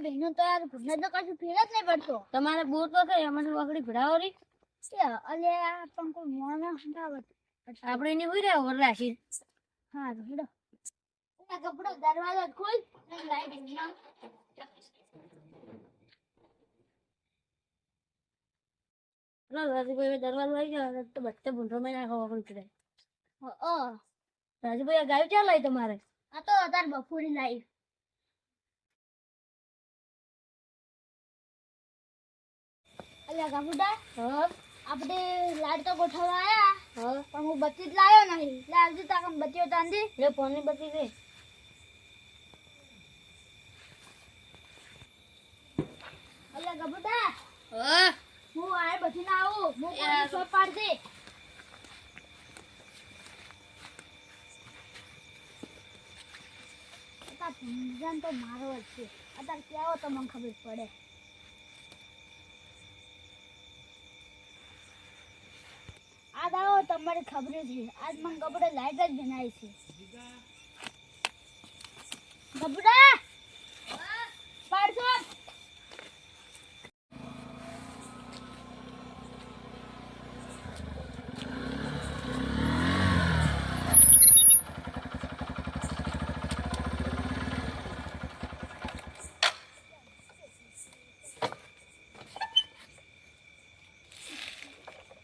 આ બહેનો તો યાર ઘૂંટણ તો કશું ફેર જ નહીં પડતો. તમારે બોર તો થઈ અમને વગડી ભરાવો રી અલે આ પણ કોઈ મોણ સંતાવત આપણે એની હોય રહ્યા વર રાખી હા હેડો. કપડો દરવાજો ખોલ. લાઈટ રાજુભાઈ દરવાજો આવી ગયો તો બચ્ચે ભૂંડો માં નાખો પડે ઓ રાજુભાઈ ગાયું ચાલ લાવી તમારે? આ તો અત્યારે બપોરી લાઈટ અલ્યા કાપુડા હા. આપણે લાડ તો ગોઠવવા આવ્યા હા. પણ હું બત્તી જ લાવ્યો નહીં. એટલે આવજો તાકમ બત્તીઓ તાંદી. એટલે ફોનની બત્તી દે અલ્યા ગબુડા હા. હું આય બધી ના આવું. હું. કોઈ શોપ પાડ દે અતાર ભંજન તો મારો જ છે. અતાર કેવો તો મને ખબર પડે આ તમારે ખબર છે આજ મને કપડે લાઈટ જ બનાવી છે. ગબુડા પાડજો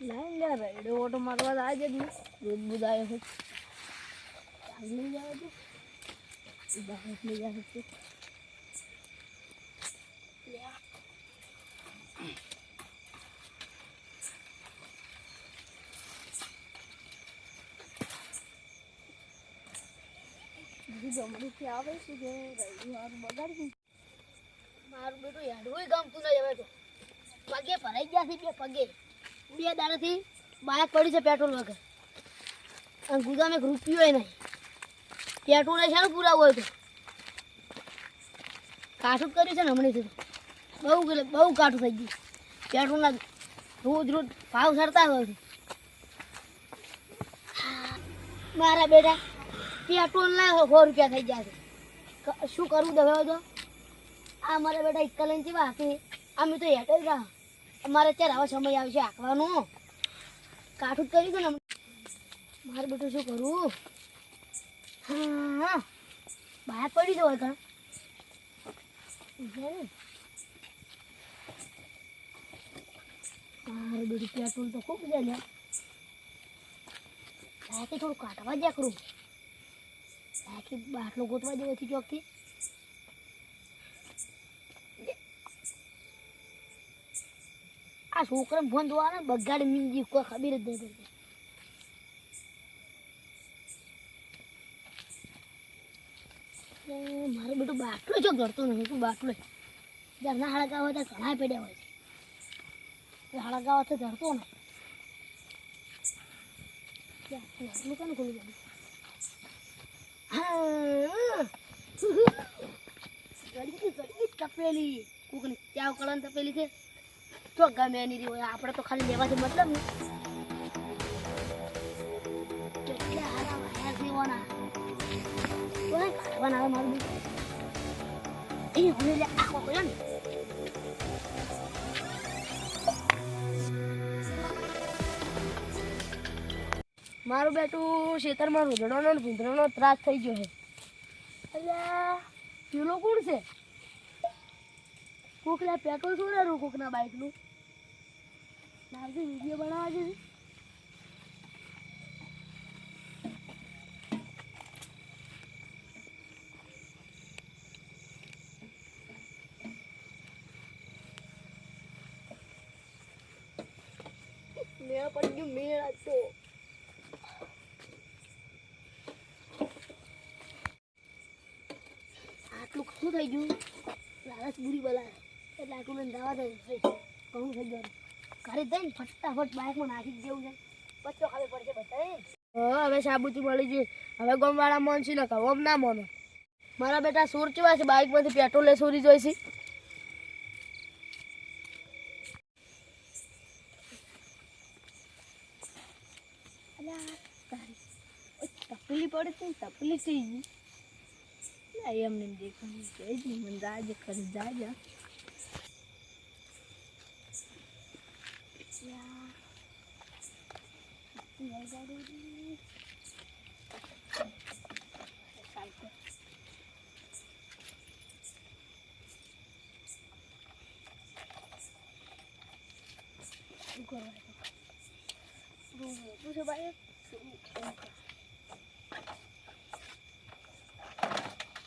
લાઈ લે રેડો ઓટો મારવા આ જ ને દૂધ બુધ આવ્યો છે ચાલ લઈ જાવ તો બહાર લઈ જાવ તો જમણીથી આવે છે કે રવિવાર બગાડી મારું બેટું હેડવું ગમતું નહીં હવે તો પગે ભરાઈ ગયા છે બે પગે બે દાડાથી બાઇક પડી છે પેટ્રોલ વગર. અને ગુદામ એક રૂપિયો નહીં. પેટ્રોલ છે ને પૂરા હોય તો. કાઠું કર્યું છે ને હમણાંથી બહુ બહુ કાઠું થઈ ગયું. પેટ્રોલના રોજ રોજ ભાવ સરતા હોય છે. મારા બેટા પેટ્રોલના સો રૂપિયા થઈ ગયા છે. શું કરવું દવે તો? આ મારા બેટા ઇક્કા લઈને કેવા હાકે અમે તો હેઠળ રહ્યા. અમારે અત્યારે આવા સમય આવશે હાંકવાનો કાઠું જ દો ને મારે બેટું શું કરવું? હા. બહાર પડી જવાય કાં મારે બેટું તો ખૂબ છે લ્યા. થોડું કાઢવા જ્યા કરું. લાગે બાટલો ગોતવા જેવો ચોકથી. આ છોકરાને ફોન જોવા ને બગાડી મીંજી કોઈ ખબર જ નહીં પડતી. મારે બધું બાટલો જો ઘડતો નથી તું બાટલો? ઘરના હળગા હોય ત્યાં ઘણા પડ્યા હોય છે. હળગા હોય તો ધરતો નહીં. કેમ ખોલી બધું હા તપેલી કોકની ચાવ કળન તપેલી છે? તો ગમે એની રી હોય. આપણે તો ખાલી લેવાથી મતલબ મારું બેટું. ખેતરમાં રોદડાનો ને ત્રાસ થઈ ગયો છે. અલ્યા, પેલો કોણ છે? કોકના પેટ્રોલ શું છોડારું કોકના બાઇકનું મારે વીડિયો બનાવવા છે મેળ પડી ગયું મેળ આટલું શું થઈ ગયું લાલચ બુરી બલા એટલે આટલું મને દાવા થઈ કહું થઈ ગયું ઘરે જઈને ફટાફટ બાઇકમાં નાખી દેવું છે. બચ્ચો ખાલી પડશે બધાએ. હવે સાબુતી મળી ગઈ હવે ગમવાળા મોન છે ને કવમ ના મોનો. મારા બેટા સોર ચેવા છે? બાઇકમાંથી પેટ્રોલ લે સોરી જોઈશે તપેલી પડી છે ને થઈ ગઈ એમને નહીં. મને જાજે ખરી જાજે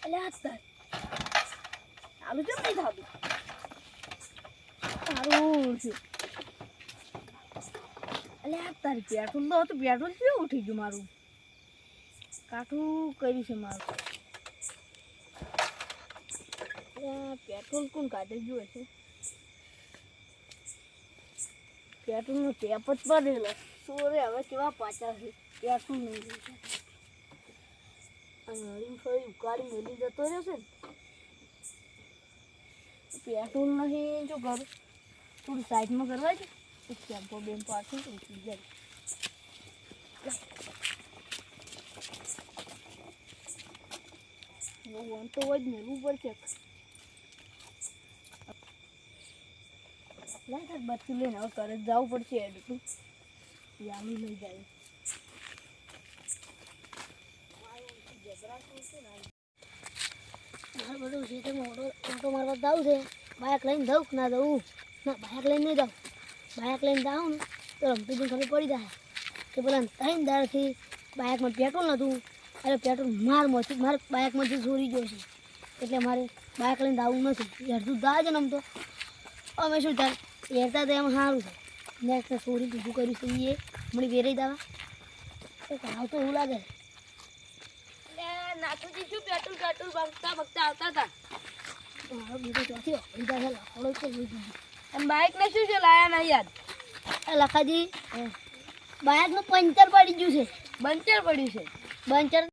અલ્યા તાર આલુ કેમ નહીં થાતું સારું છે અલ્યા તારી પેટ્રોલ તો હતું પેટ્રોલ કેવું ઉઠી ગયું મારું? કાઠું કર્યું છે મારું. પેટ્રોલ કોણ કાઢી ગયું હશે? પેટ્રોલનો ટેપ જ પડેલો. સોરે હવે કેવા પાછા છે? પેટ્રોલ નહીં હરીમ ફરી ઉકાળી મેલી જતો રહ્યો છે પેટ્રોલ નહીં, જો કરું થોડું સાઈડમાં કરવા છે એક ટેમ્પો બેન પાછું ઉતરી જાય વન તો હોય જ મેળવું પડશે લાય તાર બચ્ચું લઈને હવે ઘરે જવું પડશે એટલું યામી લઈ જાય મારે બધું છે. તે મોટો મોટો મારવા જવું છે બાઇક લઈને જવું ના જવું ના બાઇક લઈને નહીં જાઉં બાઇક લઈને જાઉં ને તો રમતી ખબર પડી જાય. કે પેલા ત્રણ દાડથી બાઇકમાં પેટ્રોલ નહોતું. અરે પેટ્રોલ માર મોથી મારે બાઇકમાંથી ચોરી ગયો છે. એટલે મારે બાઇક લઈને આવવું નથી. અડધું જાય છે ને આમ તો. અમે શું ચાલ હેરતા તો એમ સારું છે. નેક્સ્ટ ચોરી બીજું કર્યું છે એ. હમણાં વેરાઈ દાવા તો આવ તો એવું લાગે નાથુજી શું પેટ્રોલ પેટ્રોલ બગતા બગતા આવતા હતા? મારો બીજો ચોથી વાપરી જાય લખડો છે બાઇક ને શું છે લાયા ના યાદ એ લખાજી બાઇકનું પંચર પડી ગયું છે. પંચર પડ્યું છે? પંચર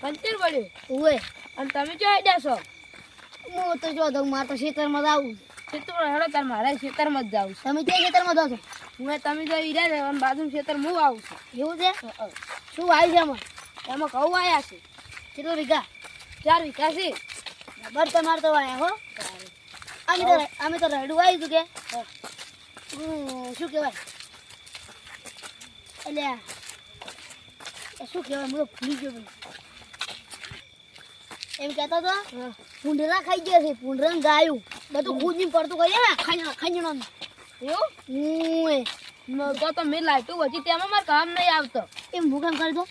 પંચર પડ્યું? ઉવે. અને તમે જો આઈડિયા છો? હું તો જો દઉં મારે તો ખેતરમાં જ આવું. ખેતર હેડો તાર મારે ખેતરમાં જ જાવું તમે ક્યાં ખેતરમાં જાવ છો? હું તમે જો ઈરા ને અને બાજુ ખેતર હું આવું છું. એવું છે? શું આવ્યું છે એમાં એમાં કહું આવ્યા છે. કેટલો વીઘા? ચાર વીઘા છે. બરાબર તમારે તો આવ્યા હો. અમે તો અમે તો રડું આવ્યું હતું કે? શું કહેવાય? એટલે શું કહેવાય? હું તો ભૂલી ગયો એમ કહેતો હતો પૂંઢરા ખાઈ ગયા છે પૂંઢરા ગાયું. બધું ખુદની પડતું કરીએ ને ખાઈ ખાઈનો એવું? હું તો તો મેં લાઈટું વધી તેમાં મારે કામ નહીં આવતો. એમ હું કામ કરજો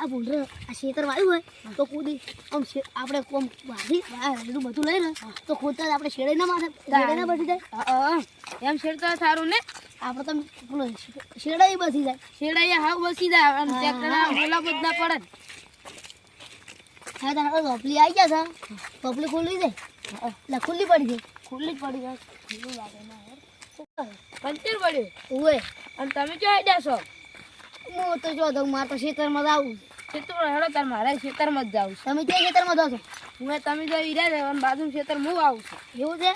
આ ભૂંડર આ ખેતર વાયું હોય તો કૂદી. આમ આપણે કોમ વાળી બધું બધું લઈને તો ખોદતા આપણે શેડે ના માથે શેડે ના બચી જાય. એમ શેડતા સારું ને? આપણે તો પેલો શેડે બસી જાય. શેડાઈ હાવ બસી જાય અને ટ્રેક્ટરના ઓલા ના પડે હા તારે રોપલી આવી ગયા છે. રોપલી ખુલ્લી જાય એટલે ખુલ્લી પડી જાય ખુલ્લી પડી જાય. ખુલ્લું લાગે ના? પંચર પડ્યું ઓય અને તમે જો આઈડિયા છો? હું તો જો દઉં મારે તો ખેતરમાં આવું ખેતર હેડો તાર મારે ખેતરમાં જ જાવું તમે ક્યાં ખેતરમાં જાવ છો? હું તમે જો ઈરા છે અને બાજુ ખેતર હું આવું છું. એવું છે.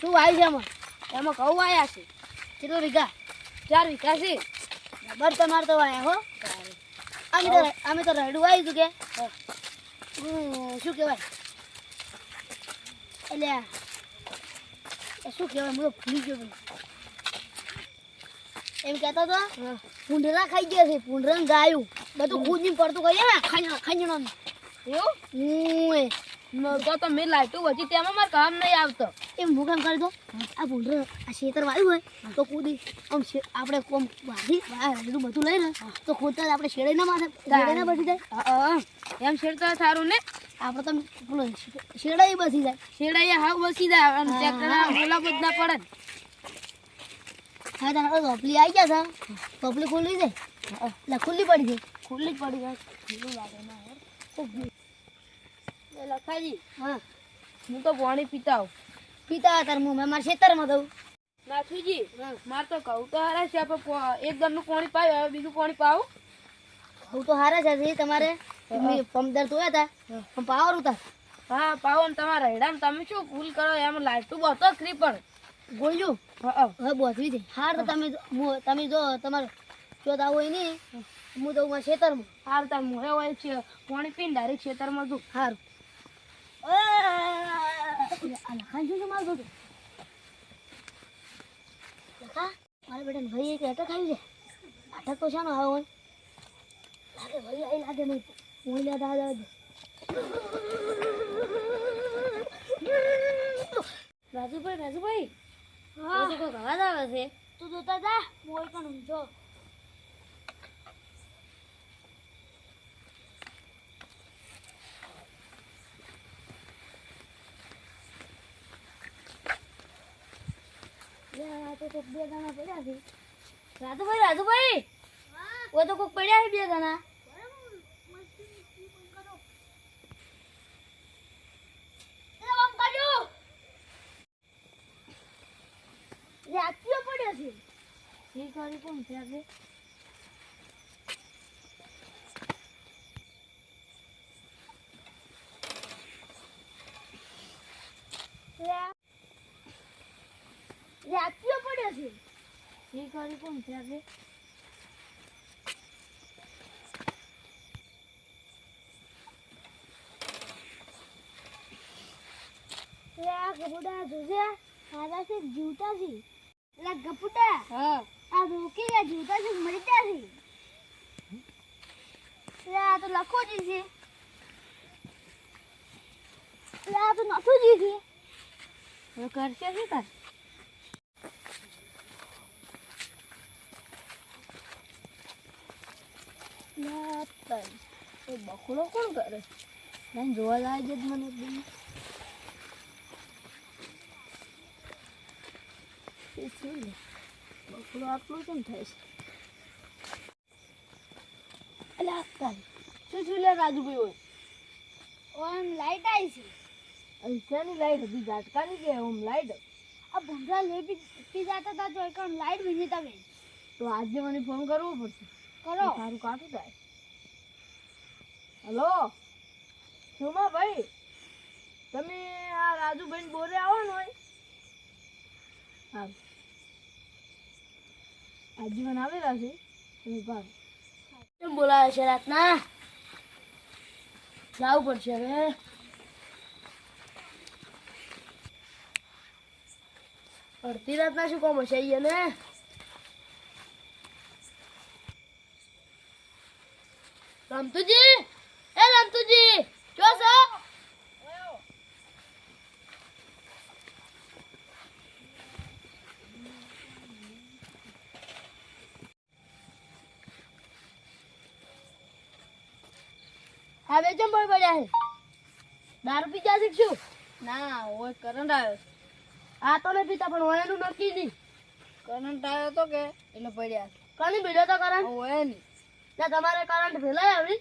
શું આવ્યું છે એમાં? એમાં ઘઉં આવ્યા છે. કેટલો વીઘા? ચાર વીઘા છે. બરાબર તમારે તો આવ્યા હો. અમે તો અમે તો રડું આવ્યું હતું કે. શું કહેવાય? એટલે એ શું કહેવાય? હું તો ભૂલી ગયો બધું. એમ કહેતો તો પૂંડરા ખાઈ ગયા છે પૂંડરા ને ગાયું. બધું ખુદની પડતું કરીએ ને? ખાઈ ખાઈનો એવું? હું તો મેં લાઈટું વધી તેમાં મારે કામ નહીં આવતો. એમ હું કામ કરી દો આ ભૂંડર આ ખેતર વાયું હોય. તો કૂદી આમ આપણે કોમ વાળી બધું બધું લઈને તો ખોદતા આપણે શેડે ના માથે શેડે ના બસી જાય. એમ શેડતા સારું ને? આપણે તો પેલું શેડા બસી જાય. શેડાઈએ હાવ બસી જાય અને ટ્રેક્ટરના ઓલા ના પડે હા તારા રોપલી આવી ગયા છે રોપલી ખુલ્લી જાય એટલે ખુલ્લી પડી ગઈ ખુલ્લી જ પડી જાય. ખુલ્લું લાગે ના લખાજી હા. હું તો પાણી પીતા આવું. પિતા તાર હું મેં મારા ખેતરમાં દઉં. નાથુજી મારે તો કહું તો હારા છે આપણે એક દરનું કોણી પાયું હવે બીજું કોણી પાવું. હું તો હારા છે તમારે. પંદર ધોયા હતા પણ પાવર ઉતાર. હા પાવો ને તમારા હેડાને તમે શું ભૂલ કરો એમ લાઈટું બહતો ખરી પણ. ગોળ્યું હા બોધવી છે હાર તો તમે તમે જો તમારે જો આવું હોય નહીં હું. તો ખેતરમાં. હાર તાર મોહે હોય છે પાણી પીને ડાયરેક્ટ ખેતરમાં જો. આ લખાણ શું મારું બધું લખા મારા બેટાને ભાઈ એક અટક આવી છે અટક તો શાનો આવ્યો હોય લાગે ભાઈ આવી લાગે નહીં હું રાજુભાઈ રાજુભાઈ. હા. કોઈ અવાજ આવે છે? તું જોતા જા મોય પણ ઊંઝો તો કોક બે દાણા પડ્યા છે. રાજુભાઈ રાજુભાઈ! ઓ તો કોઈક પડ્યા છે બે જણા એ કરી કોણ છે આ ગપુટા જોજે. મારા છે જીવતા છે. હા. આ રોકી ગયા જીવતા છે મરી ગયા છે. લે આ તો લખો જ છે. લે આ તો નથું જ છે કરશે શું તાર લે તન એ બકડો કોણ કરે લઈને જોવા છે જ મને એકદમ એ શું લે બકડો આટલું કેમ થાય છે લે તન શું શું લે રાજુભાઈ હોય ઓમ લાઈટ આવી છે અહીંયાની લાઈટ હતી ઝાટકાની કે ઓમ લાઈટ આ ભૂંગળા લઈ પી જતા હતા તો એક લાઈટ વિની તમે તો આજે મને ફોન કરવો પડશે. કરો. તારું કાઢું થાય હલો? સુમા ભાઈ તમે આ રાજુભાઈ બોરે આવો ને હોય. હા. આજીવન આવેલા છે, તમે ભાગ. કેમ બોલાવે છે રાતના? જવું પડશે હવે. અડધી રાતના શું કોમ હશે અહીંયા ને? રમતુજી જો છો બોલ પડ્યા છે? દારૂ પી શીખશું ના ઓય કરંટ આવ્યો આ તો નહીં પીતા પણ ઓયાનું નક્કી નહીં. કરંટ આવ્યો તો કે એટલે પડ્યા કણી ભીડો તો કરંટ ઓય નહીં. ત્યાં તમારે કરંટ ભેલાય આવી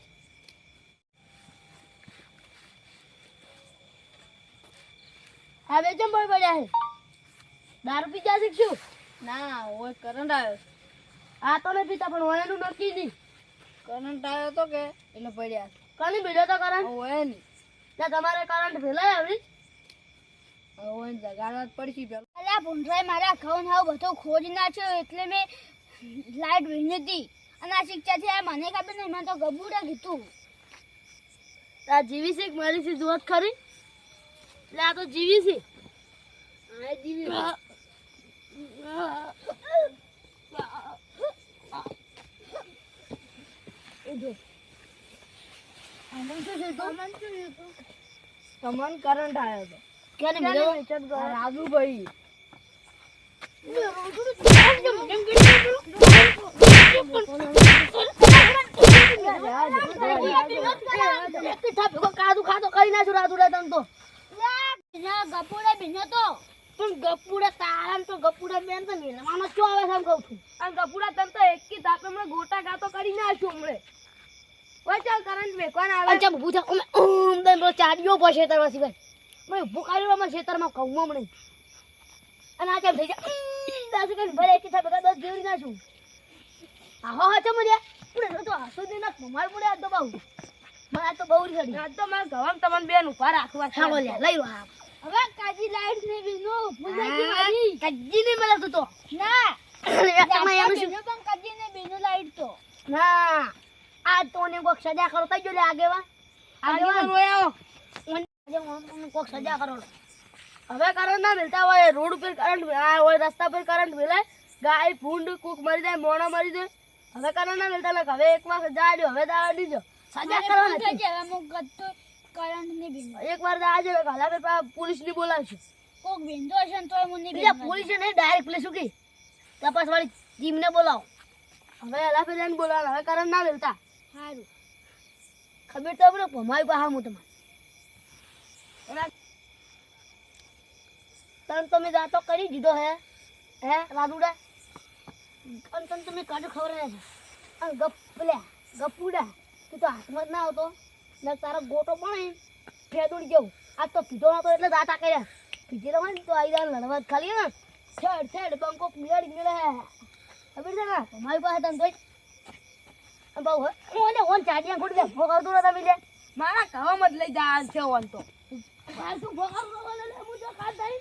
હવે ચમ બોલ પડ્યા છે? દારૂ પી શીખશું ના ઓય કરંટ આવ્યો આ તો નહીં પીતા પણ ઓયાનું નક્કી નહીં. કરંટ આવ્યો તો કે એટલે પડ્યા કણી બીજો તો કરંટ હોય નહીં. એટલે તમારે કરંટ ફેલાય આવી. ઓય જગાડવા જ પડશે પેલો. અલ્યા ભૂંડરાય મારા ખાውን હાવ બધો ખોજ નાખ્યો એટલે મેં લાઈટ વહીને હતી. અને આ શિક્ષાથી આ મને ખબર નહીં મને તો ગબુડા કીધું. આ જીવી છે મારી છે જોત ખરી? એટલે આ તો જીવી છે. આ જીવી એ જો આનંદ શું છે તો આનંદ શું છે તો તમને કરંટ આવ્યો તો. ક્યારે મળ્યો રાજુભાઈ કાદુ ખાતો કરી? નાખ્યું રાતુડા તમ તો ગપુડા બિનો તો પણ ગપુડા તારામ તો ગપુડા બેન તો મેળવાનો ચો આવે છે એમ કહું છું. આ કપૂડા તમ તો એક કી હમણાં ગોટા ગાતો કરી નાખ્યું હમણે. ચાલ કરંટ મેકવાન આવે. અચ્છા ઊભું થા ઓમ ચાડ્યો પો મને કહું અને આ કેમ થઈ જાય? દાસુ કે ભલે દસ આહો તો હાસો દે ના કમાલ આ તો મને આ તો બહુ રીડી આજ તો મારા ગવામ તમને બેન ઊભા રાખવા છે. હા બોલ્યા લઈ લો હા. હવે કાજી લાઈટ ને બીનો મારી કાજી ને મળે તો. ના. તમે એનું શું? કાજી ને બીનો લાઈટ તો. ના. આ તો ને કોક સજા કરો. તઈ જોલે આગેવા આગેવાન આજે હું કોક સજા કરો. હવે કરંટ ના મિલતા હોય રોડ પર કરંટ આ હોય રસ્તા પર કરંટ મિલે ગાય ભૂંડ કૂક મરી જાય મોણા મરી જાય. હવે કરંટ ના મિલતા લાગે હવે એક વાર જાડ્યો હવે દાવા દીજો સજા કરો એક વાર દાજો હાલા ફેર પોલીસની બોલાવશું. કોક ભીંધો છે ને તોય હું નહીં પોલીસ ને ડાયરેક્ટ પેલી શું કી તપાસ વાળી ટીમ ને બોલાવો. હવે હાલા ફેર એને બોલાવો હવે કરંટ ના મિલતા. સારું ખબર તો આપણે ભમાવી પાસે હું તમારે તન તમે જાતો કરી દીધો હે. હે, રાડુડા? અને તને તમે કાઢો ખબર છે અને ગપલ્યા ગપુડા, તું તો હાથમાં જ ના આવતો. ને તારો ગોટો પણ ફેદુડી જવું આ તો પીધો નતો એટલે દાતા કર્યા. પીધેલો હોય ને તો આવી જાય લડવા ખાલી ને? છેડ છેડ બંકો પીડી મેળે ખબર છે ને? મારી પાસે તને જોઈ બહુ હે. ઓને ઓન ચાડિયા ગોડી દે ભોગાવતો નતા મિલે. મારા કામ જ લઈ જા છે ઓન તો. માર તું ભોગાવતો લે હું તો કાઢ દઈ